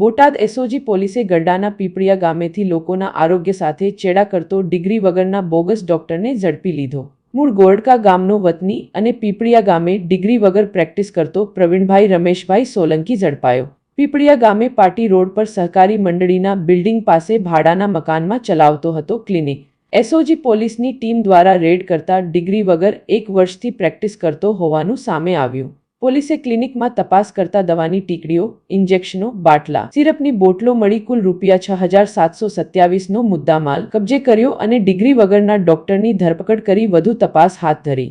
Botad SOG પોલીસે ગરડાના પીપળિયા ગામેથી લોકોના આરોગ્ય સાથે ચેડા કરતો ડિગ્રી વગરના બોગસ ડોક્ટરને ઝડપી લીધો. મૂળ ગોરડકા ગામનો વતની અને પીપળિયા ગામે ડિગ્રી વગર પ્રેક્ટિસ કરતો પ્રવીણભાઈ રમેશભાઈ સોલંકી ઝડપાયો. પીપળિયા ગામે પાટી રોડ પર સહકારી મંડળીના બિલ્ડિંગ પાસે ભાડાના મકાનમાં ચલાવતો હતો ક્લિનિક. એસઓજી પોલીસની ટીમ દ્વારા રેડ કરતા ડિગ્રી વગર એક વર્ષથી પ્રેક્ટિસ કરતો હોવાનું સામે આવ્યું. પોલીસે ક્લિનિકમાં તપાસ કરતા દવાની ટીકડીઓ, ઇન્જેક્શનો, બાટલા, સિરપની બોટલો મળી કુલ રૂપિયા છ હજાર સાતસો સત્યાવીસનો મુદ્દામાલ કબજે કર્યો અને ડિગ્રી વગરના ડોક્ટરની ધરપકડ કરી વધુ તપાસ હાથ ધરી.